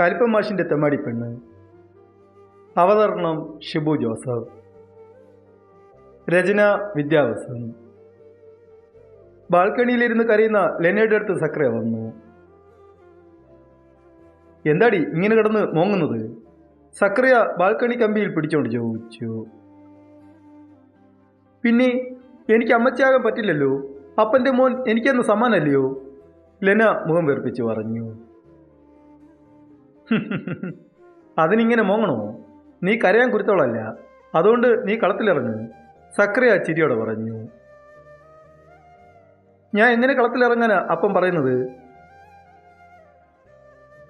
കലിപ്പൻ മാഷിന്റെ തെമ്മാടി പെണ്ണ്. അവതരണം ഷിബു ജോസഫ്. രചന വിദ്യാവസൻ. ബാൽക്കണിയിലിരുന്ന് കരയുന്ന ലെനയുടെ അടുത്ത് സക്രിയ വന്നു. എന്താടി ഇങ്ങനെ കിടന്ന് മോങ്ങുന്നത്? സക്രിയ ബാൽക്കണി കമ്പിയിൽ പിടിച്ചോണ്ട് ചോദിച്ചു. പിന്നെ എനിക്ക് അമ്മച്ചാകാൻ പറ്റില്ലല്ലോ. അപ്പന്റെ മോൻ എനിക്കെന്ന് സമ്മാനല്ലയോ ലെന മുഖം വെറുപ്പിച്ച് പറഞ്ഞു. അതിനിങ്ങനെ മോങ്ങണോ? നീ കരയാൻ കുരുത്തോളല്ല അതുകൊണ്ട് നീ കളത്തിലിറങ്ങ്. സക്രിയ ചിരിയോടെ പറഞ്ഞു. ഞാൻ എങ്ങനെ കളത്തിലിറങ്ങാനാ അപ്പം പറയുന്നത്?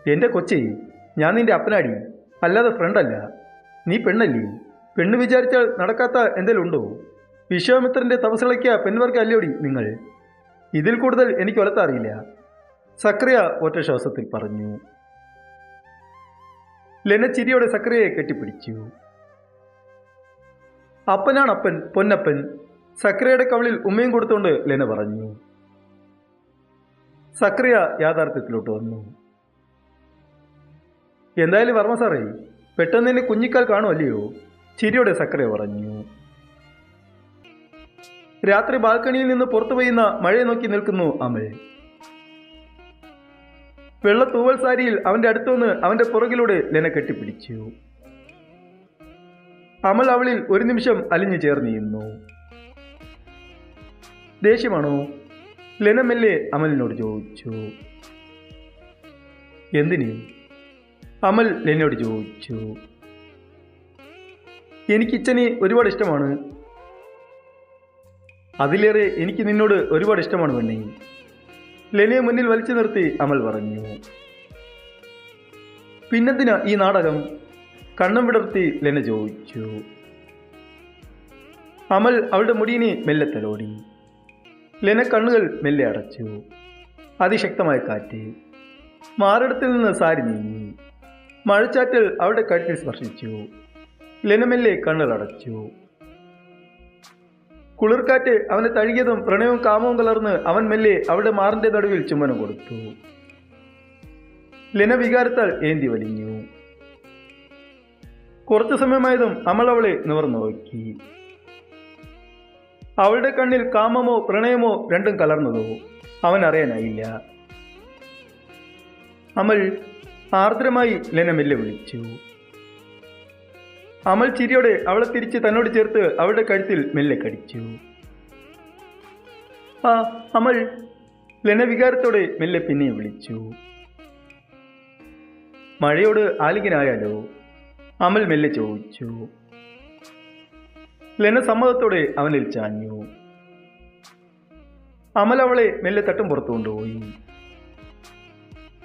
എന്റെ കൊച്ചി ഞാൻ നിന്റെ അപ്പനാടി. അല്ലാതെ ഫ്രണ്ടല്ല. നീ പെണ്ണല്ലേ? പെണ്ണ് വിചാരിച്ചാൽ നടക്കാത്ത എന്തെങ്കിലും ഉണ്ടോ? വിശ്വാമിത്രന്റെ തപസ്സിളയ്ക്ക പെൺവർക്ക് അല്ലോടി നിങ്ങൾ? ഇതിൽ കൂടുതൽ എനിക്ക് ഒലത്താറിയില്ല. സക്രിയ ഒറ്റ ശ്വാസത്തിൽ പറഞ്ഞു. ലെന ചിരിയോടെ സക്രിയയെ കെട്ടിപ്പിടിച്ചു. അപ്പനാണ് അപ്പൻ പൊന്നപ്പൻ. സക്രിയയുടെ കവളിൽ ഉമ്മയും കൊടുത്തുകൊണ്ട് ലെന പറഞ്ഞു. സക്രിയ യാഥാർത്ഥ്യത്തിലോട്ട് വന്നു. എന്തായാലും വർമ്മ സാറേ പെട്ടെന്ന് തന്നെ കുഞ്ഞിക്കാൽ കാണുമല്ലയോ? ചിരിയോടെ സക്രിയ പറഞ്ഞു. രാത്രി ബാൽക്കണിയിൽ നിന്ന് പുറത്തു പെയ്യുന്ന മഴയെ നോക്കി നിൽക്കുന്നു അമൽ. വെള്ള തൂവൽ സാരിയിൽ അവന്റെ അടുത്തുനിന്ന് അവന്റെ പുറകിലൂടെ ലെന കെട്ടിപ്പിടിച്ചു. അമൽ അവളിൽ ഒരു നിമിഷം അലിഞ്ഞു ചേർന്നിരുന്നു ദേഷ്യമാണോ? ലെന മെല്ലെ അമലിനോട് ചോദിച്ചു. എന്തിന്? അമൽ ലെനോട് ചോദിച്ചു. എനിക്ക് ഇച്ചനെ ഒരുപാട് ഇഷ്ടമാണ്. അതിലേറെ എനിക്ക് നിന്നോട് ഒരുപാട് ഇഷ്ടമാണ് പെണ്ണേ ലെനയെ മുന്നിൽ വലിച്ചു നിർത്തി അമൽ പറഞ്ഞു. പിന്നെന്തിനാ ഈ നാടകം? കണ്ണം വിടർത്തി ലെന ചോദിച്ചു. അമൽ അവളുടെ മുടിയിനെ മെല്ലെ തലോടി. ലെന കണ്ണുകൾ മെല്ലെ അടച്ചു. അതിശക്തമായ കാറ്റ്. മാറിടത്തിൽ നിന്ന് സാരി നീങ്ങി. മഴച്ചാറ്റൽ അവളുടെ കഴുത്തിൽ സ്പർശിച്ചു. ലെന മെല്ലെ കണ്ണുകൾ അടച്ചു. കുളിർക്കാറ്റ് അവനെ തഴുകിയതും പ്രണയവും കാമവും കലർന്ന് അവൻ മെല്ലെ അവളുടെ മാറിന്റെ നടുവിൽ ചുമനം കൊടുത്തു. ലിന വികാരത്താൽ ഏന്തി വലിഞ്ഞു. കുറച്ചു സമയമായതും അമൾ അവളെ നിവർന്നു നോക്കി അവളുടെ കണ്ണിൽ കാമമോ പ്രണയമോ രണ്ടും കലർന്നതോ അവൻ അറിയാനായില്ല. അമൽ ആർദ്രമായി ലെന മെല്ലെ വിളിച്ചു. അമൽ ചിരിയോടെ അവളെ തിരിച്ച് തന്നോട് ചേർത്ത് അവളുടെ കഴുത്തിൽ മെല്ലെ കടിച്ചു. ആ അമൽ ലനവികാരത്തോടെ മെല്ലെ പിന്നെ വിളിച്ചു. മഴയോട് ആലിംഗനായാലോ? അമൽ മെല്ലെ ചോദിച്ചു. ലെന സമ്മതത്തോടെ അവനിൽ ചാഞ്ഞു. അമൽ അവളെ മെല്ലെ തട്ടും പുറത്തു കൊണ്ടുപോയി.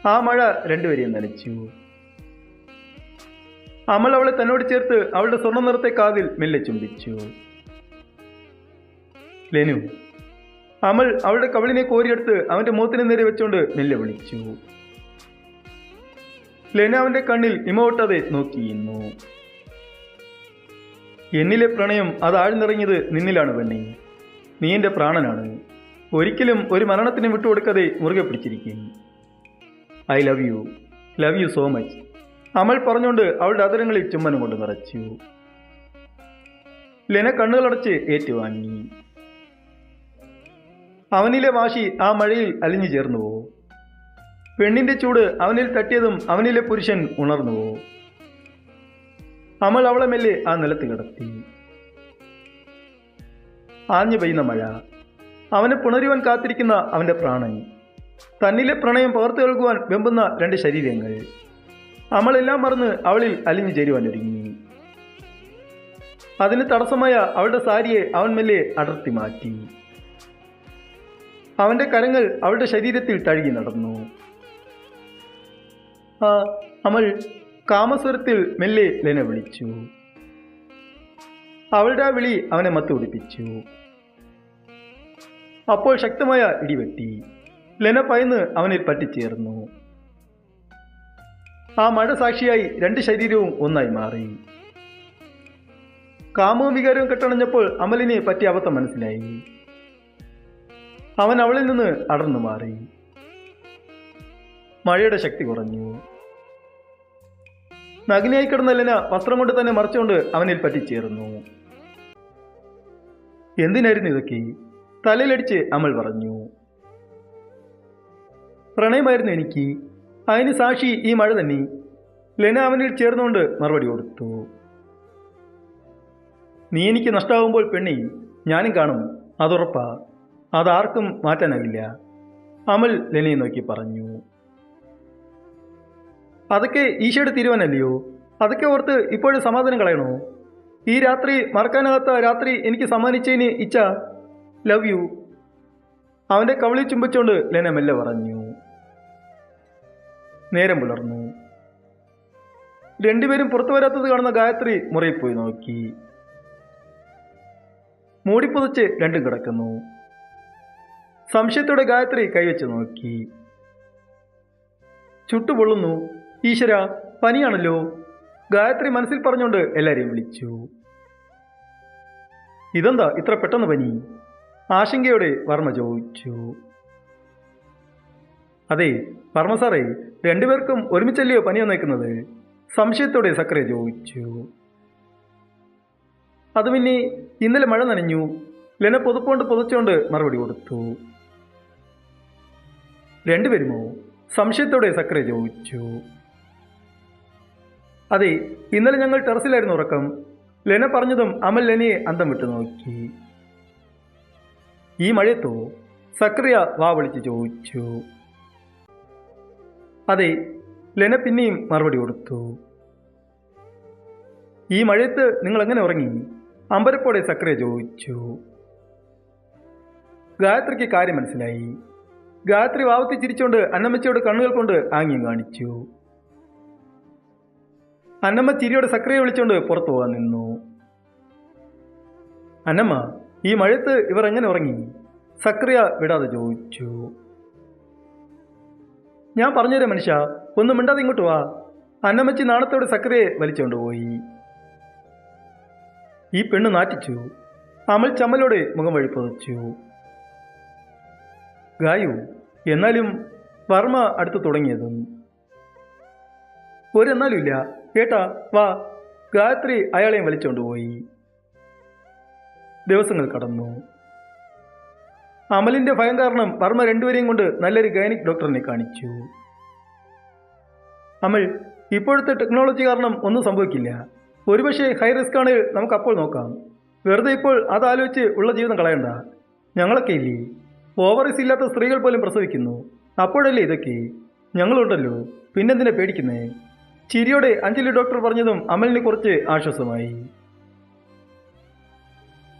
ആ മഴ രണ്ടുപേരെയും നനച്ചു. അമൽ അവളെ തന്നോട് ചേർത്ത് അവളുടെ സ്വർണ നിറത്തെ കാതിൽ മെല്ലെ ചുംബിച്ചു. ലെനു അമൽ അവളുടെ കവളിനെ കോരിയെടുത്ത് അവന്റെ മുഖത്തിന് നേരെ വെച്ചുകൊണ്ട് മെല്ലെ വിളിച്ചു. ലെന അവന്റെ കണ്ണിൽ ഇമവട്ടാതെ നോക്കിയിരുന്നു. എന്നിലെ പ്രണയം അത് ആഴ്ന്നിറങ്ങിയത് നിന്നിലാണ് പെണ്ണി. നീ എന്റെ പ്രാണനാണ്. ഒരിക്കലും ഒരു മരണത്തിന് വിട്ടുകൊടുക്കാതെ മുറുകെ പിടിച്ചിരിക്കും. I love you. Love you so much. Amal പറഞ്ഞുകൊണ്ട് അവളുടെ അതിരങ്ങളിൽ ചുമ്മനം കൊണ്ട് നിറച്ചു. ലെന കണ്ണുകളടച്ച് ഏറ്റുവാങ്ങി. അവനിലെ വാശി ആ മഴയിൽ അലിഞ്ഞു ചേർന്നുവോ? പെണ്ണിന്റെ ചൂട് അവനിൽ തട്ടിയതും അവനിലെ പുരുഷൻ ഉണർന്നുവോ? അമൽ അവളെ മെല്ലെ ആ നിലത്ത് കിടത്തി ആഞ്ഞു പെയ്യുന്ന മഴ. അവനെ പുണരുവാൻ കാത്തിരിക്കുന്ന അവന്റെ പ്രാണൻ. തന്നിലെ പ്രണയം പകർത്തു കേൾക്കുവാൻ വെമ്പുന്ന രണ്ട് ശരീരങ്ങൾ. അമളെല്ലാം മറന്ന് അവളിൽ അലിഞ്ഞു ചേരുവാൻ ഒരുങ്ങി അതിന് തടസ്സമായ അവളുടെ സാരിയെ അവൻ മെല്ലെ അടർത്തി മാറ്റി. അവന്റെ കരങ്ങൾ അവളുടെ ശരീരത്തിൽ തഴുകി നടന്നു. ആ അമൽ കാമസ്വരത്തിൽ മെല്ലെ ലെന വിളിച്ചു. അവളുടെ ആ വിളി അവനെ മത്തുപിടിപ്പിച്ചു അപ്പോൾ ശക്തമായ ഇടിവെട്ടി. ലെന പയന്ന് അവനിൽ പറ്റിച്ചേർന്നു. ആ മഴ സാക്ഷിയായി രണ്ട് ശരീരവും ഒന്നായി മാറി. കാമവും വികാരവും കെട്ടണഞ്ഞപ്പോൾ അമലിനെ പറ്റിയ അബദ്ധം മനസ്സിലായി. അവൻ അവളിൽ നിന്ന് അടർന്നു മാറി. മഴയുടെ ശക്തി കുറഞ്ഞു. നഗ്നയായി കിടന്ന ലെന വസ്ത്രം കൊണ്ട് തന്നെ മറച്ചുകൊണ്ട് അവനിൽ പറ്റിച്ചേർന്നു. എന്തിനായിരുന്നു ഇതൊക്കെ? തലയിലടിച്ച് അമൽ പറഞ്ഞു. പ്രണയമായിരുന്നു എനിക്ക്. അതിന് സാക്ഷി ഈ മഴ തന്നെ. ലെന അവനിൽ ചേർന്നുകൊണ്ട് മറുപടി കൊടുത്തു. നീ എനിക്ക് നഷ്ടമാകുമ്പോൾ പെണ്ണി ഞാനും കാണും അതുറപ്പാ. അതാർക്കും മാറ്റാനാകില്ല. അമൽ ലെനയെ നോക്കി പറഞ്ഞു. അതൊക്കെ ഈശോയുടെ തീരുമാനമല്ലയോ അതൊക്കെ ഓർത്ത് ഇപ്പോഴും സമാധാനം കളയണോ? ഈ രാത്രി മറക്കാനാകാത്ത രാത്രി എനിക്ക് സമ്മാനിച്ചതിന് ഇച്ച ലവ് യു അവന്റെ കവളി ചുംബിച്ചുകൊണ്ട് ലെന മെല്ലെ പറഞ്ഞു. നേരം പുലർന്നു. രണ്ടുപേരും പുറത്തു വരാത്തത് കാണുന്ന ഗായത്രി മുറിയിൽ പോയി നോക്കി. മൂടിപ്പുതച്ച് രണ്ടും കിടക്കുന്നു. സംശയത്തോടെ ഗായത്രി കൈവച്ച് നോക്കി. ചുട്ടുപൊള്ളുന്നു ഈശ്വര പനിയാണല്ലോ. ഗായത്രി മനസ്സിൽ പറഞ്ഞുകൊണ്ട് എല്ലാവരെയും വിളിച്ചു. ഇതെന്താ ഇത്ര പെട്ടെന്ന് പനി? ആശങ്കയോടെ വർമ്മ ചോദിച്ചു. അതെ വർമ്മ സാറേ രണ്ടുപേർക്കും ഒരുമിച്ചല്ലയോ പനി വന്നേക്കുന്നത് സംശയത്തോടെ സക്രിയ ചോദിച്ചു. അത് പിന്നെ ഇന്നലെ മഴ നനഞ്ഞു. ലെന പുതുപ്പോണ്ട് പുതച്ചോണ്ട് മറുപടി കൊടുത്തു. രണ്ടുപേരുമോ? സംശയത്തോടെ സക്രിയ ചോദിച്ചു. അതെ ഇന്നലെ ഞങ്ങൾ ടെറസിലായിരുന്നു ഉറക്കം. ലെന പറഞ്ഞതും അമൽ ലെനയെ അന്തം വിട്ടു നോക്കി. ഈ മഴയത്തോ? സക്രിയ വാവളിച്ച് ചോദിച്ചു. അതെ ലെന പിന്നെയും മറുപടി കൊടുത്തു. ഈ മഴയത്ത് നിങ്ങൾ എങ്ങനെ ഉറങ്ങി? അമ്പരപ്പോടെ സക്രിയ ചോദിച്ചു. ഗായത്രിക്ക് കാര്യം മനസ്സിലായി. ഗായത്രി വാവത്തി ചിരിച്ചുകൊണ്ട് അന്നമ്മച്ചയോട് കണ്ണുകൾ കൊണ്ട് ആംഗ്യം കാണിച്ചു. അന്നമ്മ ചിരിയോടെ സക്രിയ വിളിച്ചുകൊണ്ട് പുറത്തു പോകാൻ നിന്നു. അന്നമ്മ ഈ മഴയത്ത് ഇവർ എങ്ങനെ ഉറങ്ങി? സക്രിയ വിടാതെ ചോദിച്ചു. ഞാൻ പറഞ്ഞുതരാം മനുഷ്യ ഒന്നും മിണ്ടാതെ ഇങ്ങോട്ട് വാ. അന്നമ്മച്ചി നാണത്തോടെ സക്കരയെ വലിച്ചുകൊണ്ടുപോയി ഈ പെണ്ണ് നാറ്റിച്ചു. അമൽ ചമ്മലോടെ മുഖം വഴി പതിച്ചു ഗായു എന്നാലും വർമ്മ അടുത്ത് തുടങ്ങിയതും. ഒരെന്നാലും ഇല്ല. കേട്ടാ വാ. ഗായത്രി അയാളെയും വലിച്ചുകൊണ്ടുപോയി ദിവസങ്ങൾ കടന്നു. അമലിന്റെ ഭയം കാരണം വർമ്മ രണ്ടുപേരെയും കൊണ്ട് നല്ലൊരു ഗൈനിക് ഡോക്ടറിനെ കാണിച്ചു. അമൽ ഇപ്പോഴത്തെ ടെക്നോളജി കാരണം ഒന്നും സംഭവിക്കില്ല. ഒരുപക്ഷെ ഹൈ റിസ്ക് ആണ് നമുക്ക് അപ്പോൾ നോക്കാം. വെറുതെ ഇപ്പോൾ അതാലോചിച്ച് ഉള്ള ജീവിതം കളയണ്ട. ഞങ്ങളൊക്കെ ഇല്ലേ? ഓവറിസ് ഇല്ലാത്ത സ്ത്രീകൾ പോലും പ്രസവിക്കുന്നു. അപ്പോഴല്ലേ ഇതൊക്കെ? ഞങ്ങളുണ്ടല്ലോ. പിന്നെന്തിനെ പേടിക്കുന്നേ? ചിരിയോടെ അഞ്ജലി ഡോക്ടർ പറഞ്ഞതും അമലിന് കുറച്ച് ആശ്വാസമായി.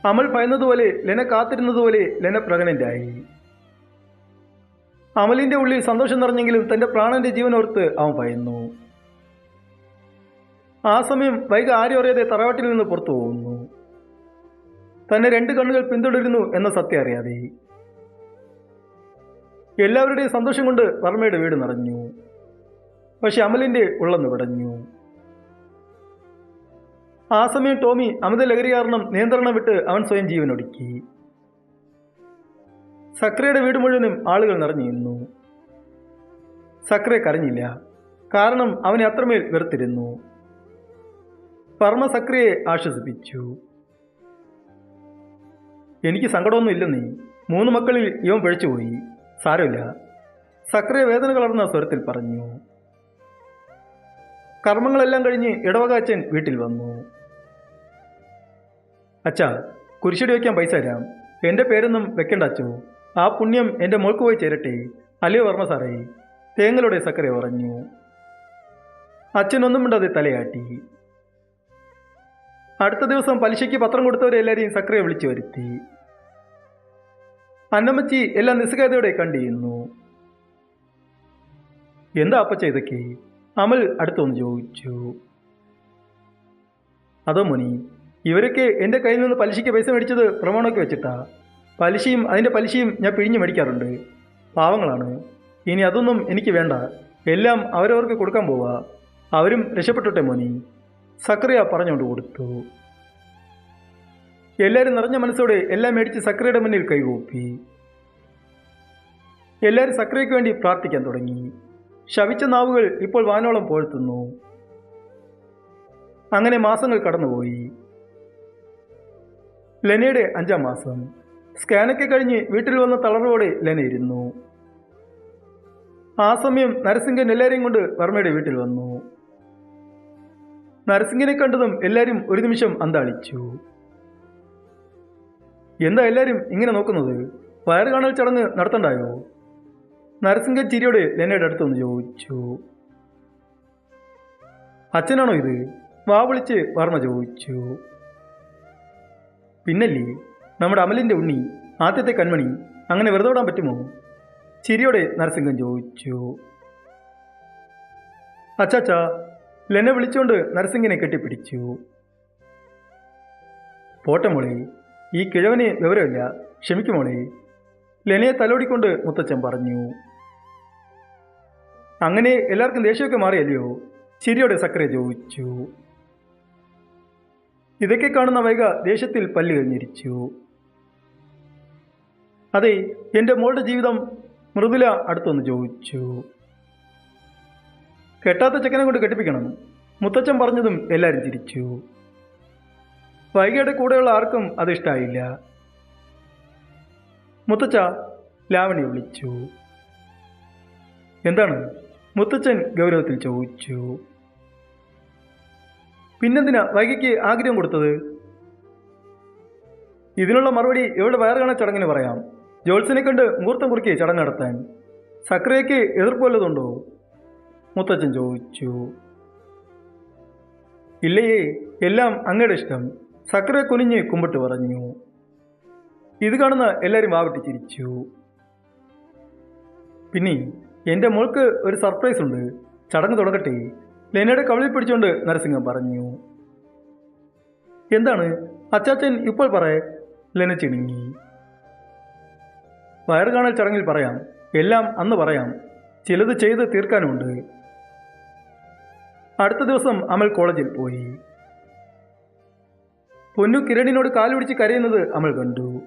അമൽ ഭയന്നതുപോലെ ലെന കാത്തിരുന്നതുപോലെ ലെന പ്രകടനായി അമലിന്റെ ഉള്ളിൽ സന്തോഷം നിറഞ്ഞെങ്കിലും തന്റെ പ്രാണന്റെ ജീവനോർത്ത് അവൻ ഭയന്നു. ആ സമയം വൈകി ആരും അറിയാതെ തറവാട്ടിൽ നിന്ന് പുറത്തു പോകുന്നു. തന്നെ രണ്ട് കണ്ണുകൾ പിന്തുടരുന്നു എന്ന സത്യം അറിയാതെ. എല്ലാവരുടെയും സന്തോഷം കൊണ്ട് വർമ്മയുടെ വീട് നിറഞ്ഞു. പക്ഷെ അമലിന്റെ ഉള്ളന്ന് വിടഞ്ഞു. ആ സമയം ടോമി അമിത ലഹരി കാരണം നിയന്ത്രണം വിട്ട് അവൻ സ്വയം ജീവനൊടുക്കി. സക്രയുടെ വീട് മുഴുവനും ആളുകൾ നിറഞ്ഞു നിന്നു. സക്രയെ കരഞ്ഞില്ല. കാരണം അവനെ അത്രമേൽ വെറുത്തിരുന്നു. പർമ്മ സക്രയെ ആശ്വസിപ്പിച്ചു. എനിക്ക് സങ്കടമൊന്നും ഇല്ലെന്നേ മൂന്ന് മക്കളിൽ ഇവൻ പിഴച്ചുപോയി. സാരമില്ല. സക്രിയ വേദന കളർന്ന സ്വരത്തിൽ പറഞ്ഞു. കർമ്മങ്ങളെല്ലാം കഴിഞ്ഞ് ഇടവകാച്ചൻ വീട്ടിൽ വന്നു. അച്ഛാ കുരിശടി വയ്ക്കാൻ പൈസ തരാം. എന്റെ പേരൊന്നും വെക്കണ്ട അച്ഛോ. ആ പുണ്യം എന്റെ മോൾക്ക് പോയി ചേരട്ടെ. അല്ലയോ വർമ്മ സാറേ. തേങ്ങലോടെ സക്കര പറഞ്ഞു അച്ഛനൊന്നും മിണ്ടാതെ തലയാട്ടി. അടുത്ത ദിവസം പലിശയ്ക്ക് പത്രം കൊടുത്തവരെ എല്ലാവരെയും സക്രയെ വിളിച്ചു വരുത്തി. അന്നമ്മച്ചി എല്ലാം നിസ്സകതയോടെ കണ്ടിരുന്നു. എന്താ അപ്പച്ച ഇതൊക്കെ? അമൽ അടുത്തൊന്ന് ചോദിച്ചു. അതോ മുനി? ഇവരൊക്കെ എന്റെ കയ്യിൽ നിന്ന് പലിശയ്ക്ക് പൈസ മേടിച്ചത് പ്രമാണമൊക്കെ വെച്ചിട്ടാണ് പലിശയും അതിന്റെ പലിശയും ഞാൻ പിഴിഞ്ഞ് മേടിക്കാറുണ്ട്. പാവങ്ങളാണ്. ഇനി അതൊന്നും എനിക്ക് വേണ്ട. എല്ലാം അവരവർക്ക് കൊടുക്കാൻ പോവാ. അവരും രക്ഷപ്പെട്ടോട്ടെ മോനി. സക്രിയ പറഞ്ഞുകൊണ്ട് കൊടുത്തു. എല്ലാവരും നിറഞ്ഞ മനസ്സോടെ എല്ലാം മേടിച്ച് സക്രിയയുടെ മുന്നിൽ കൈകൂപ്പി. എല്ലാവരും സക്രിയയ്ക്ക് വേണ്ടി പ്രാർത്ഥിക്കാൻ തുടങ്ങി. ശവിച്ച നാവുകൾ ഇപ്പോൾ വാനോളം പോഴ്ത്തുന്നു. അങ്ങനെ മാസങ്ങൾ കടന്നുപോയി. ലെനയുടെ അഞ്ചാം മാസം. സ്കാനൊക്കെ കഴിഞ്ഞ് വീട്ടിൽ വന്ന തളർവോടെ ലെന ഇരുന്നു. ആ സമയം നരസിംഹൻ എല്ലാവരെയും കൊണ്ട് വർമ്മയുടെ വീട്ടിൽ വന്നു. നരസിംഹനെ കണ്ടതും എല്ലാവരും ഒരു നിമിഷം അന്താളിച്ചു. എന്താ എല്ലാവരും ഇങ്ങനെ നോക്കുന്നത്? വയറ് കാണൽ ചടങ്ങ് നടത്തണ്ടായോ? നരസിംഹൻ ചിരിയോടെ ലെനയുടെ അടുത്തൊന്ന് ചോദിച്ചു. അച്ഛനാണോ ഇത്? വാ വിളിച്ച് വർമ്മ ചോദിച്ചു. പിന്നല്ലേ നമ്മുടെ അമലിന്റെ ഉണ്ണി ആദ്യത്തെ കൺമണി അങ്ങനെ വെറുതെ വിടാൻ പറ്റുമോ? ചിരിയോടെ നരസിംഹൻ ചോദിച്ചു. അച്ചാച്ച ലെന്നെ വിളിച്ചുകൊണ്ട് നരസിംഹനെ കെട്ടിപ്പിടിച്ചു. പോട്ടെ മോളെ ഈ കിഴവന് വിവരമില്ല ക്ഷമിക്കുമോളെ ലെനയെ തലോടിക്കൊണ്ട് മുത്തച്ഛൻ പറഞ്ഞു. അങ്ങനെ എല്ലാവർക്കും ദേഷ്യമൊക്കെ മാറിയല്ലയോ? ചിരിയോടെ സക്കരെ ചോദിച്ചു. ഇതൊക്കെ കാണുന്ന വൈക ദേഷ്യത്തിൽ പല്ലുകൾ ഞെരിച്ചു അതെ എന്റെ മോളുടെ ജീവിതം മൃദുല അടുത്തൊന്ന് ചോദിച്ചു. കെട്ടാത്ത ചെക്കനെ കൊണ്ട് കെട്ടിപ്പിക്കണം മുത്തച്ഛൻ പറഞ്ഞതും എല്ലാവരും ചിരിച്ചു. വൈകയുടെ കൂടെയുള്ള ആർക്കും അത് ഇഷ്ടമായില്ല മുത്തച്ഛ ലാവണി വിളിച്ചു. എന്താണ്? മുത്തച്ഛൻ ഗൗരവത്തിൽ ചോദിച്ചു. പിന്നെന്തിനാ വൈകിക്ക് ആഗ്രഹം കൊടുത്തത്? ഇതിനുള്ള മറുപടി എവിടെ വയറുകണ ചടങ്ങിന് പറയാം. ജോത്സിനെ കണ്ട് മുഹൂർത്തം കുറിക്ക് ചടങ്ങ് നടത്താൻ. സക്രിയയ്ക്ക് എതിർപ്പ് വല്ലതുണ്ടോ മുത്തച്ഛൻ ചോദിച്ചു. ഇല്ലയേ എല്ലാം അങ്ങയുടെ ഇഷ്ടം. സക്രിയ കുനിഞ്ഞ് കുമ്പിട്ട് പറഞ്ഞു. ഇത് കാണുന്ന എല്ലാവരും വാവിട്ട് ചിരിച്ചു. പിന്നെ എന്റെ മോൾക്ക് ഒരു സർപ്രൈസ് ഉണ്ട്. ചടങ്ങ് തുടങ്ങട്ടെ. ലെനയുടെ കവിളിൽ പിടിച്ചുകൊണ്ട് നരസിംഹം പറഞ്ഞു. എന്താണ്? അച്ചാച്ചൻ ഇപ്പോൾ പറയേ. ലെന ചിണുങ്ങി. വയറ് കാണൽ ചടങ്ങിൽ പറയാം. എല്ലാം അന്ന് പറയാം. ചിലത് ചെയ്ത് തീർക്കാനുമുണ്ട്. അടുത്ത ദിവസം അമൽ കോളേജിൽ പോയി. പൊന്നു കിരണിനോട് കാലുപിടിച്ച് കരയുന്നത് അമൽ കണ്ടു.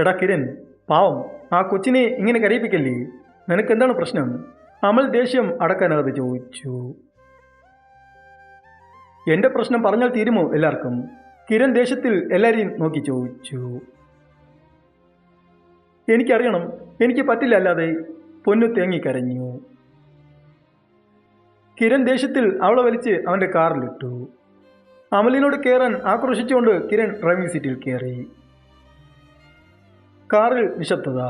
എടാ കിരൺ പാവം ആ കൊച്ചിനെ ഇങ്ങനെ കരയിപ്പിക്കല്ലേ? നിനക്കെന്താണ് പ്രശ്നം? അമൽ ദേഷ്യം അടക്കാനകത്ത് ചോദിച്ചു. എന്റെ പ്രശ്നം പറഞ്ഞാൽ തീരുമോ എല്ലാവർക്കും? കിരൺ ദേഷ്യത്തിൽ എല്ലാവരെയും നോക്കി ചോദിച്ചു. എനിക്കറിയണം എനിക്ക് പറ്റില്ല അല്ലാതെ പൊന്നു തേങ്ങിക്കരഞ്ഞു കിരൺ ദേഷ്യത്തിൽ അവളെ വലിച്ച് അവന്റെ കാറിലിട്ടു. അമലിനോട് കയറാൻ ആക്രോശിച്ചുകൊണ്ട് കിരൺ ഡ്രൈവിംഗ് സീറ്റിൽ കയറി കാറിൽ നിശബ്ദത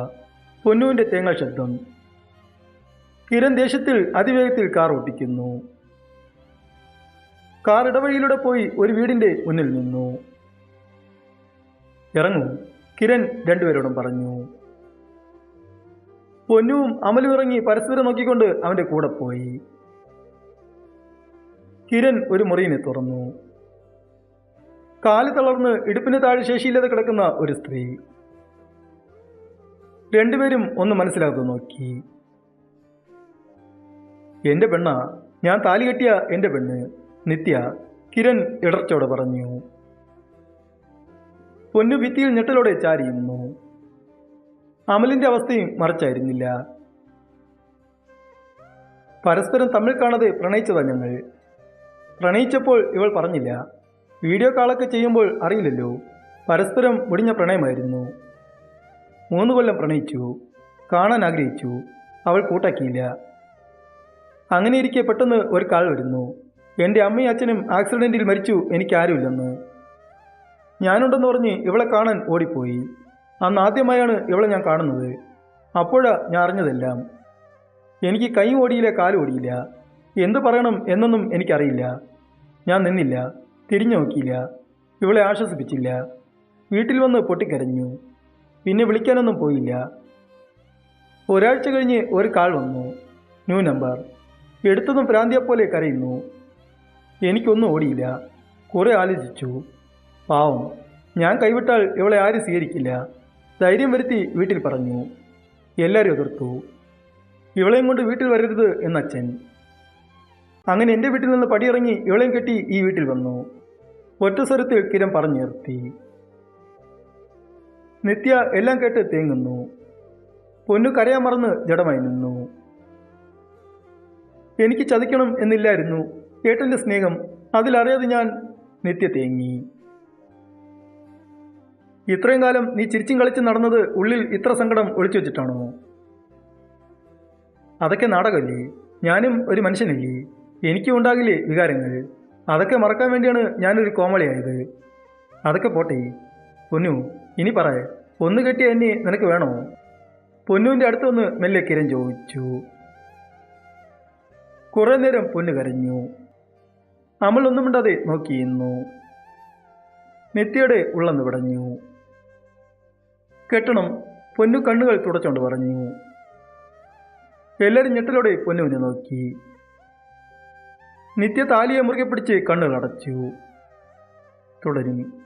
പൊന്നുവിന്റെ തേങ്ങൽ ശബ്ദം കിരൺ ദേശത്തിൽ അതിവേഗത്തിൽ കാർ ഓട്ടിക്കുന്നു കാർ ഇടവഴിയിലൂടെ പോയി ഒരു വീടിന്റെ മുന്നിൽ നിന്നു. ഇറങ്ങൂ. കിരൺ രണ്ടുപേരോടും പറഞ്ഞു പൊന്നുവും അമലും ഇറങ്ങി പരസ്പരം നോക്കിക്കൊണ്ട് അവന്റെ കൂടെ പോയി. കിരൺ ഒരു മുറിയിനെ തുറന്നു. കാൽ തളർന്ന് ഇടുപ്പിന് താഴെ ശേഷിയില്ലാതെ കിടക്കുന്ന ഒരു സ്ത്രീ. രണ്ടുപേരും ഒന്ന് മനസ്സിലാക്കുന്നു നോക്കി. എന്റെ പെണ്ണ ഞാൻ താലി കെട്ടിയ എന്റെ പെണ്ണ്. നിത്യ കിരൺ ഇടർച്ചോടെ പറഞ്ഞു. പൊന്നു ഭിത്തിയിൽ ഞെട്ടലോടെ ചാരിയുന്നു. അമലിന്റെ അവസ്ഥയും മറിച്ചായിരുന്നില്ല. പരസ്പരം തമ്മിൽ കാണാതെ പ്രണയിച്ചതാ ഞങ്ങൾ. പ്രണയിച്ചപ്പോൾ ഇവൾ പറഞ്ഞില്ല. വീഡിയോ കാളൊക്കെ ചെയ്യുമ്പോൾ അറിയില്ലല്ലോ. പരസ്പരം മുടിഞ്ഞ പ്രണയമായിരുന്നു. മൂന്ന് കൊല്ലം പ്രണയിച്ചു. കാണാൻ ആഗ്രഹിച്ചു. അവൾ കൂട്ടാക്കിയില്ല. അങ്ങനെ ഇരിക്കെ പെട്ടെന്ന് ഒരു കാൾ വരുന്നു. എന്റെ അമ്മയും അച്ഛനും ആക്സിഡന്റിൽ മരിച്ചു. എനിക്കാരുമില്ലെന്ന് ഞാനുണ്ടെന്ന് പറഞ്ഞ് ഇവളെ കാണാൻ ഓടിപ്പോയി. അന്ന് ആദ്യമായാണ് ഇവളെ ഞാൻ കാണുന്നത്. അപ്പോഴാ ഞാൻ അറിഞ്ഞതെല്ലാം. എനിക്ക് കൈ ഓടിയില്ല കാലും ഓടിയില്ല. എന്ത് പറയണം എന്നൊന്നും എനിക്കറിയില്ല. ഞാൻ നിന്നില്ല തിരിഞ്ഞു നോക്കിയില്ല. ഇവളെ ആശ്വസിപ്പിച്ചില്ല. വീട്ടിൽ വന്ന് പൊട്ടിക്കരഞ്ഞു. പിന്നെ വിളിക്കാനൊന്നും പോയില്ല. ഒരാഴ്ച കഴിഞ്ഞ് ഒരു കാൾ വന്നു. New number. എടുത്തതും പോലെ കരയുന്നു. എനിക്കൊന്നും ഓടിയില്ല. കുറേ ആലോചിച്ചു. പാവം. ഞാൻ കൈവിട്ടാൽ ഇവളെ ആരും സ്വീകരിക്കില്ല. ധൈര്യം വരുത്തി വീട്ടിൽ പറഞ്ഞു. എല്ലാവരും എതിർത്തു. ഇവളെയും കൊണ്ട് വീട്ടിൽ വരരുത് എന്നച്ഛൻ. അങ്ങനെ എന്റെ വീട്ടിൽ നിന്ന് പടിയിറങ്ങി ഇവളെയും കെട്ടി ഈ വീട്ടിൽ വന്നു. ഒറ്റ സ്വരത്തിൽ കിരം പറഞ്ഞു നിർത്തി. നിത്യ എല്ലാം കേട്ട് തേങ്ങുന്നു. പൊന്നു കരയാൻ മറന്ന് ജഡമായി നിന്നു. എനിക്ക് ചതിക്കണം എന്നില്ലായിരുന്നു. ഏട്ടന്റെ സ്നേഹം അതിലറിയാതെ ഞാൻ നിത്യ തേങ്ങി. ഇത്രയും കാലം നീ ചിരിച്ചും കളിച്ചും നടന്നത് ഉള്ളിൽ ഇത്ര സങ്കടം ഒളിച്ചു വെച്ചിട്ടാണോ? അതൊക്കെ നാടകമല്ലേ? ഞാനും ഒരു മനുഷ്യനല്ലേ? എനിക്കും ഉണ്ടാകില്ലേ വികാരങ്ങൾ? അതൊക്കെ മറക്കാൻ വേണ്ടിയാണ് ഞാനൊരു കോമളിയായത്. അതൊക്കെ പോട്ടെ. പൊന്നു ഇനി പറ. ഒന്ന് കെട്ടിയ എന്നെ നിനക്ക് വേണോ? പൊന്നുവിന്റെ അടുത്തൊന്ന് മെല്ലെ കിരൺ ചോദിച്ചു. കുറേ നേരം പൊന്നു കരഞ്ഞു. അമൽ ഒന്നും നോക്കിയിരുന്നു. നിത്യയുടെ ഉള്ളെന്ന് പടഞ്ഞു കെട്ടണം പൊന്നു കണ്ണുകൾ തുടച്ചുകൊണ്ട് പറഞ്ഞു. എല്ലാവരും ഞെട്ടലോടെ പൊന്നുവിനെ നോക്കി. നിത്യ താലിയെ മുറുകെ പിടിച്ച് കണ്ണുകൾ അടച്ചു. തുടരും.